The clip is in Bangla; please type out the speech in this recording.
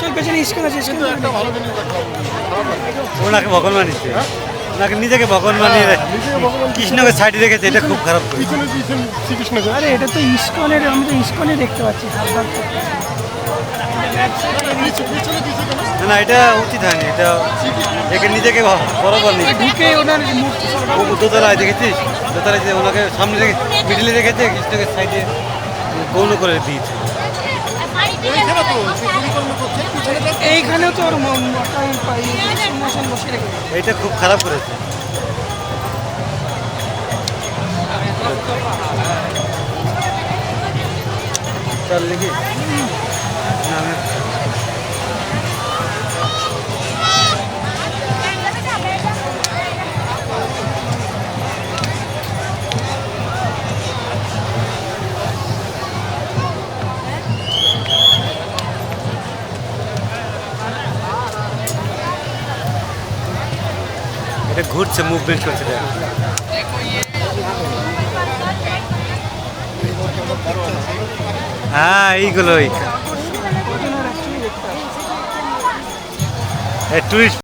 চল পেছনে আছে একটা ভালো জিনিস। ওনাকে ভগবান মানিয়েছে ওনাকে নিজেকে ভগবান মানিয়ে রে- নিজেকে ভগবান কৃষ্ণকে সাইডে রেখেছে এটা খুব খারাপ আরে এটা তো ইস্কনের আমি তো ইস্কনে দেখতে পাচ্ছি। না না এটা উচিত হয়নি এটা একে নিজেকে বরাবর নিয়ে ঢুকে ওনার মূর্তি দোতলায় দেখেছিস? দোতলায় যে ওনাকে সামনে রেখে মিডিলে রেখেছে কৃষ্ণকে সাইডে গৌণ করে দিয়েছে। এইখানে তো ওর ম- পাই সিংহাসন বসে এটা খুব খারাপ করেছে। চল দেখি। এটা ঘুরছে মুভমেন্ট করছে হ্যাঁ এইগুলোই। টুরিস্ট